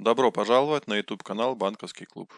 Добро пожаловать на YouTube канал Банковський клуб.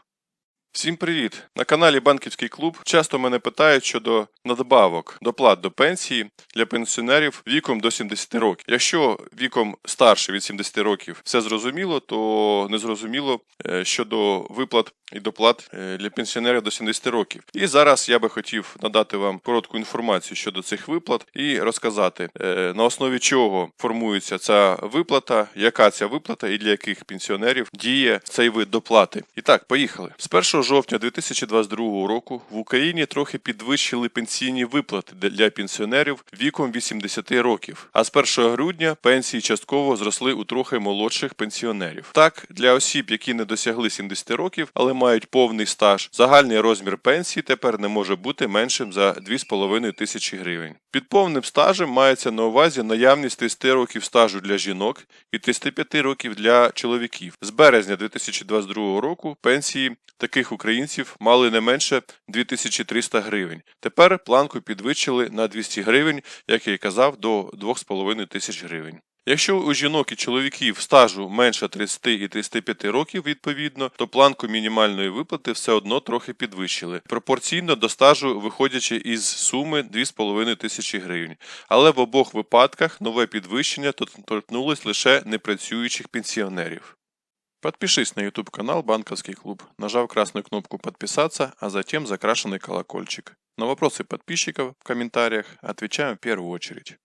Всім привіт! На каналі Банківський клуб часто мене питають щодо надбавок доплат до пенсії для пенсіонерів віком до 70 років. Якщо віком старше від 70 років все зрозуміло, то незрозуміло е, щодо виплат і доплат е, для пенсіонерів до 70 років. І зараз я би хотів надати вам коротку інформацію щодо цих виплат і розказати е, на основі чого формується ця виплата, яка ця виплата і для яких пенсіонерів діє цей вид доплати. І так, поїхали. З 1 жовтня 2022 року в Україні трохи підвищили пенсійні виплати для- пенсіонерів віком 80 років. А з 1 грудня пенсії частково зросли у трохи молодших пенсіонерів. Так, для осіб, які не досягли 70 років, але мають повний стаж, загальний розмір пенсії тепер не може бути меншим за 2,5 тисячі гривень. Під повним стажем мається на увазі наявність 30 років стажу для жінок і 35 років для чоловіків. З березня 2022 року пенсії таких українців мали не менше 2300 гривень. Тепер планку підвищили на 200 гривень, як я і казав, до 2,5 тисяч гривень. Якщо у жінок і чоловіків стажу менше 30 і 35 років відповідно, то планку мінімальної виплати все одно трохи підвищили, пропорційно до стажу виходячи із суми 2,5 тисячі гривень. Але в обох випадках нове підвищення торкнулось лише непрацюючих пенсіонерів. Подпишись на YouTube канал Банковский клуб, нажав красную кнопку «Подписаться», а затем закрашенный колокольчик. На вопросы подписчиков в комментариях отвечаем в первую очередь.